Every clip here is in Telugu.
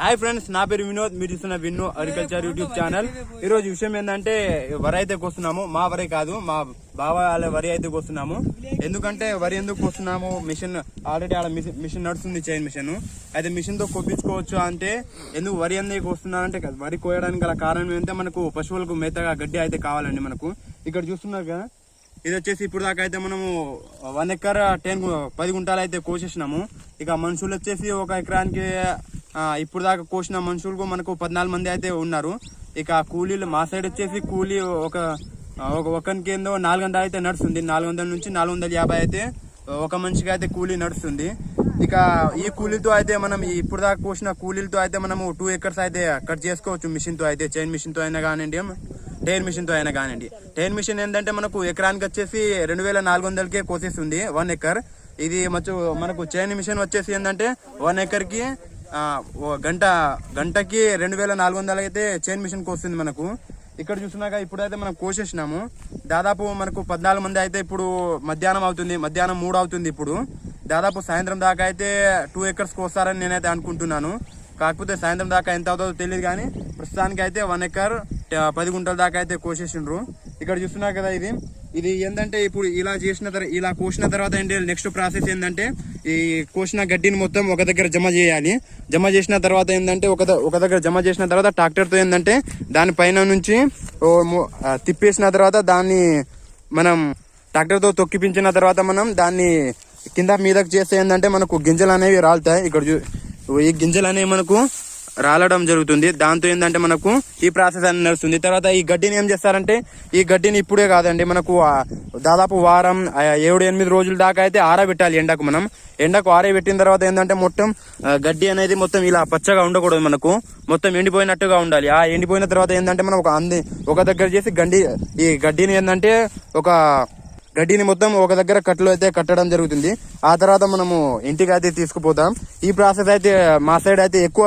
హాయ్ ఫ్రెండ్స్ నా పేరు వినోద్ మీరు చూస్తున్న విన్నో అగ్రికల్చర్ యూట్యూబ్ ఛానల్. ఈ రోజు విషయం ఏంటంటే వరి అయితే కోస్తున్నాము. మా వరి కాదు మా బావ వాళ్ళ వరి అయితే కోస్తున్నాము. ఎందుకంటే వరి ఎందుకు కోస్తున్నాము? మిషన్ ఆల్రెడీ ఆడ మిషన్ మిషన్ నడుస్తుంది చైన్ మిషన్. అయితే మిషన్తో కొప్పించుకోవచ్చు అంటే ఎందుకు వరి ఎందుకు కోస్తున్నారంటే వరి కోయడానికి గల కారణం ఏంటంటే మనకు పశువులకు మేతగా గడ్డి అయితే కావాలండి మనకు. ఇక్కడ చూస్తున్నారు కదా ఇది వచ్చేసి ఇప్పుడు దాకా అయితే మనము వన్ ఎకర్ టెన్ పది గుంటలు అయితే కోసేసినాము. ఇక మనుషులు వచ్చేసి ఒక ఎకరానికి ఇప్పుడు దాకా కోసిన మనుషులకు మనకు పద్నాలుగు మంది అయితే ఉన్నారు. ఇక కూలీలు మా సైడ్ వచ్చేసి కూలీ ఒక ఒక ఒకరికి ఏందో నాలుగు వందలు అయితే నడుస్తుంది. నాలుగు వందల నుంచి నాలుగు వందల యాభై అయితే ఒక మనిషికి అయితే కూలీ నడుస్తుంది. ఇక ఈ కూలీతో అయితే మనం ఇప్పుడు దాకా కోసిన కూలీలతో అయితే మనము టూ ఎకర్స్ అయితే కట్ చేసుకోవచ్చు మిషన్తో అయితే చైన్ మిషన్తో అయినా కానివ్వండి టైర్ మిషన్తో అయినా కానివ్వండి. టైర్ మిషన్ ఏంటంటే మనకు ఎకరానికి వచ్చేసి రెండు వేల నాలుగు వందలకే కోసేస్తుంది వన్ ఎకర్ ఇది మచ్చు మనకు చైన్ మిషన్ వచ్చేసి ఏంటంటే వన్ ఎకర్కి గంట గంటకి రెండు వేల నాలుగు వందలు అయితే చైన్ మిషన్ కోస్తుంది మనకు. ఇక్కడ చూసినాక ఇప్పుడైతే మనం కోసేసినాము. దాదాపు మనకు పద్నాలుగు మంది అయితే ఇప్పుడు మధ్యాహ్నం అవుతుంది మధ్యాహ్నం మూడు అవుతుంది ఇప్పుడు. దాదాపు సాయంత్రం దాకా అయితే టూ ఎకర్స్ కోస్తారని నేనైతే అనుకుంటున్నాను. కాకపోతే సాయంత్రం దాకా ఎంత అవుతుందో తెలియదు కానీ ప్రస్తుతానికి అయితే వన్ ఎకర్ పది గుంటల దాకా అయితే కోసేసిండ్రు. ఇక్కడ చూస్తున్నారు కదా ఇది. ఇది ఏంటంటే ఇప్పుడు ఇలా చేసిన తర్వాత ఇలా కోసిన తర్వాత ఏంటి నెక్స్ట్ ప్రాసెస్ ఏంటంటే ఈ కోసిన గడ్డిని మొత్తం ఒక దగ్గర జమ చేయాలి. జమ చేసిన తర్వాత ఏంటంటే ఒక ఒక దగ్గర జమ చేసిన తర్వాత ట్రాక్టర్తో ఏంటంటే దాని పైన నుంచి తిప్పేసిన తర్వాత దాన్ని మనం ట్రాక్టర్తో తొక్కిపించిన తర్వాత మనం దాన్ని కింద మీదకి చేస్తే ఏంటంటే మనకు గింజలు అనేవి రాలుతాయి. ఇక్కడ చూ ఈ గింజలు అనేవి మనకు రాలడం జరుగుతుంది. దాంతో ఏంటంటే మనకు ఈ ప్రాసెస్ అనేది నడుస్తుంది. తర్వాత ఈ గడ్డిని ఏం చేస్తారంటే ఈ గడ్డిని ఇప్పుడే కాదండి మనకు దాదాపు వారం ఏడు ఎనిమిది రోజుల దాకా అయితే ఆరబెట్టాలి ఎండకు మనం. ఎండకు ఆరబెట్టిన తర్వాత ఏంటంటే మొత్తం గడ్డి అనేది మొత్తం ఇలా పచ్చగా ఉండకూడదు మనకు. మొత్తం ఎండిపోయినట్టుగా ఉండాలి. ఆ ఎండిపోయిన తర్వాత ఏంటంటే మనం ఒక అంది ఒక దగ్గర చేసి గడ్డి ఈ గడ్డిని ఏంటంటే ఒక గడ్డిని మొత్తం ఒక దగ్గర కట్టలు అయితే కట్టడం జరుగుతుంది. ఆ తర్వాత మనము ఇంటికి అయితే తీసుకుపోతాం. ఈ ప్రాసెస్ అయితే మా సైడ్ అయితే ఎక్కువ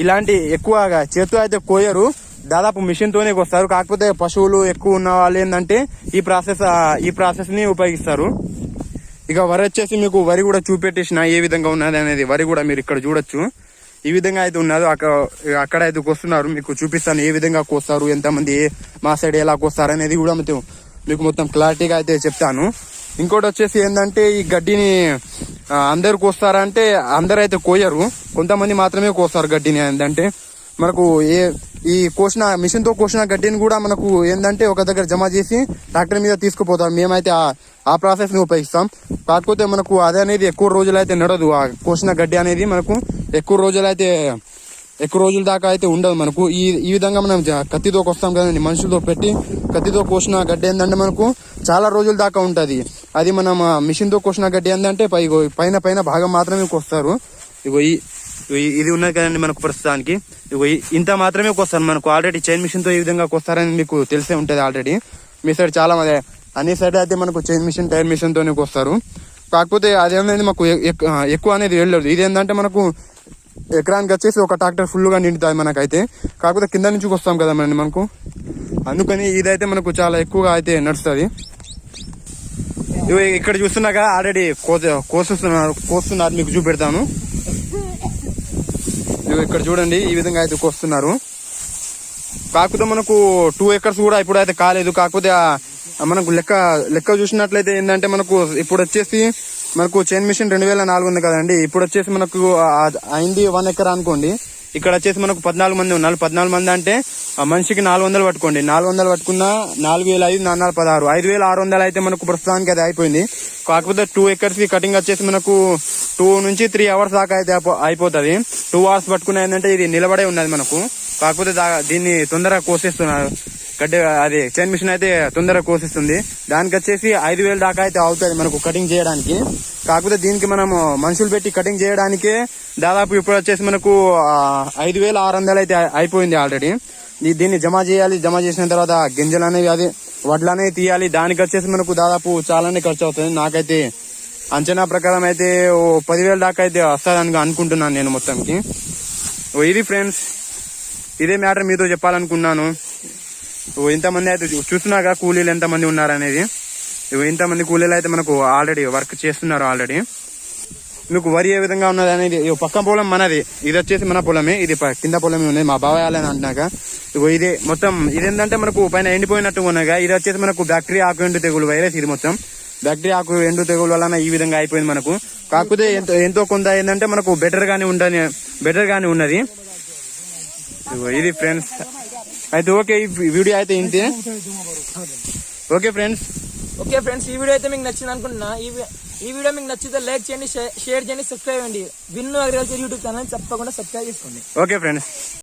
ఇలాంటి ఎక్కువగా చేతితో అయితే కోయరు. దాదాపు మిషన్ తోనే కాకపోతే పశువులు ఎక్కువ ఉన్న వాళ్ళు ఏంటంటే ఈ ప్రాసెస్ ఈ ప్రాసెస్ని ఉపయోగిస్తారు. ఇక వరి వచ్చేసి మీకు వరి కూడా చూపెట్టేసిన ఏ విధంగా ఉన్నది అనేది వరి కూడా మీరు ఇక్కడ చూడొచ్చు. ఈ విధంగా అయితే ఉన్నదో. అక్కడ అక్కడ అయితే కోస్తున్నారు. మీకు చూపిస్తాను ఏ విధంగా కోస్తారు ఎంతమంది ఏ- మా సైడ్ ఎలా కోస్తారు అనేది కూడా మీకు మొత్తం క్లారిటీగా అయితే చెప్తాను. ఇంకోటి వచ్చేసి ఏంటంటే ఈ గడ్డిని ఆ, అందరు కోస్తారంటే అందరు అయితే కోయరు. కొంతమంది మాత్రమే కోస్తారు గడ్డిని ఏంటంటే మనకు ఏ ఈ కోసిన మిషన్తో కోసిన గడ్డిని కూడా మనకు ఏంటంటే ఒక దగ్గర జమ చేసి ట్రాక్టర్ మీద తీసుకుపోతాం మేమైతే ఆ- ఆ ఉపయోగిస్తాం. కాకపోతే మనకు అది అనేది ఎక్కువ రోజులు అయితే నడదు. ఆ కోసిన గడ్డి అనేది మనకు ఎక్కువ రోజులు అయితే ఎక్కువ రోజుల దాకా అయితే ఉండదు మనకు. ఈ ఈ విధంగా మనం కత్తితో కోస్తాం కదండి. మనుషులతో పెట్టి కత్తితో కోసిన గడ్డి ఏంటంటే మనకు చాలా రోజుల దాకా ఉంటుంది. అది మనం మిషన్తో కోసిన గడ్డి ఏంటంటే పై పైన పైన భాగం మాత్రమే కోస్తారు. ఇగో ఈ ఇది ఉన్నది కదండి మనకు ప్రస్తుతానికి. ఇగో ఇంత మాత్రమే కోస్తారు. మనకు ఆల్రెడీ చైన్ మిషన్తో ఈ విధంగా కోస్తారని మీకు తెలిసే ఉంటుంది ఆల్రెడీ మీ సైడ్ చాలా మంది అన్ని సైడ్ అయితే మనకు చైన్ మిషన్ టైర్ మిషన్తోనే కోస్తారు. కాకపోతే అదేమైంది మాకు ఎక్కువ అనేది వెళ్ళదు ఇది ఏంటంటే మనకు ఎకరానికి వచ్చేసి ఒక ట్రాక్టర్ ఫుల్గా నిండుతుంది మనకైతే. కాకపోతే కింద నుంచి వస్తాం కదా మనం మనకు. అందుకని ఇదైతే మనకు చాలా ఎక్కువగా అయితే నడుస్తుంది. ఇక్కడ చూస్తున్నాక ఆల్రెడీ కోస్తున్నారు కోస్తున్నారు మీకు చూపెడతాను. ఇవి ఇక్కడ చూడండి ఈ విధంగా అయితే కోస్తున్నారు. కాకపోతే మనకు టూ ఎకర్స్ కూడా ఇప్పుడు అయితే కాలేదు. కాకపోతే మనకు లెక్క లెక్క చూసినట్లయితే ఏంటంటే మనకు ఇప్పుడు వచ్చేసి మనకు చైన్ మిషన్ రెండు వేల నాలుగు ఉంది కదండి. ఇప్పుడు వచ్చేసి మనకు అయింది వన్ ఎకర్ అనుకోండి. ఇక్కడ వచ్చేసి మనకు పద్నాలుగు మంది ఉన్నారు. పద్నాలుగు మంది అంటే మనిషికి నాలుగు వందలు పట్టుకోండి. నాలుగు వందలు పట్టుకున్నా నాలుగు వేల ఐదు నాలుగు పదహారు. ఐదు వేల ఆరు వందలు అయితే మనకు ప్రస్తుతానికి అది అయిపోయింది. కాకపోతే టూ ఎకర్స్కి కటింగ్ వచ్చేసి మనకు టూ నుంచి త్రీ అవర్స్ దాకా అయితే అయిపోతుంది. టూ అవర్స్ పట్టుకున్న ఏంటంటే ఇది నిలబడే ఉన్నది మనకు. కాకపోతే దా- దీన్ని తొందరగా కోసేస్తున్నారు. గడ్డి అది చైన్ మిషన్ అయితే తొందరగా కోసిస్తుంది. దానికి వచ్చేసి ఐదు వేలు దాకా అయితే అవుతుంది మనకు కటింగ్ చేయడానికి. కాకపోతే దీనికి మనము మనుషులు పెట్టి కటింగ్ చేయడానికే దాదాపు ఇప్పుడు వచ్చేసి మనకు ఐదు వేల ఆరు వందలు అయితే అయిపోయింది ఆల్రెడీ. దీన్ని జమ చేయాలి జమ చేసిన తర్వాత గింజలు అనేవి అది వడ్లు అనేవి తీయాలి. దానికి వచ్చేసి మనకు దాదాపు చాలానే ఖర్చు అవుతుంది. నాకైతే అంచనా ప్రకారం అయితే ఓ పదివేల దాకా అయితే వస్తుందని అనుకుంటున్నాను నేను మొత్తంకి ఓ ఇది ఫ్రెండ్స్ ఇదే మ్యాటర్ మీతో చెప్పాలనుకున్నాను. ఓ ఇంతమంది అయితే చూస్తున్నాక చూస్తున్నాగా కూలీలు ఎంతమంది ఉన్నారనేది. ఇంతమంది కూలీలు అయితే మనకు ఆల్రెడీ వర్క్ చేస్తున్నారు ఆల్రెడీ. మీకు వరి ఏ విధంగా ఉన్నది అనేది పక్క పొలం మనది ఇది వచ్చేసి మన పొలమే ఇది కింద పొలమే ఉన్నది మా బావాయాలని అంటున్నాక ఇగో ఇది మొత్తం ఇది ఏంటంటే మనకు పైన ఎండిపోయినట్టు ఉన్నగా ఇది వచ్చేసి మనకు బ్యాక్టీరియా ఆకు ఎండు తెగులు వైరస్ ఇది మొత్తం. బ్యాక్టీరియా ఆకు ఎండు తెగులు వలన ఈ విధంగా అయిపోయింది మనకు. కాకపోతే ఎంతో ఎంతో కొంత ఏంటంటే మనకు బెటర్ గానే ఉండని బెటర్ గానే ఉన్నది. ఇది ఫ్రెండ్స్ అయితే ఓకే ఈ వీడియో అయితే ఇంతే. ఓకే ఫ్రెండ్స్ ఓకే ఫ్రెండ్స్ ఈ వీడియో అయితే మీకు నచ్చింది అనుకుంటున్నా. ఈ ఈ వీడియో మీకు నచ్చితే లైక్ చేయండి షేర్ చేయండి సబ్స్క్రైబ్ చేయండి. విన్ను అగ్రికల్చర్ యూట్యూబ్ ఛానల్ తప్పకుండా సబ్స్క్రైబ్ చేసుకోండి. Okay friends.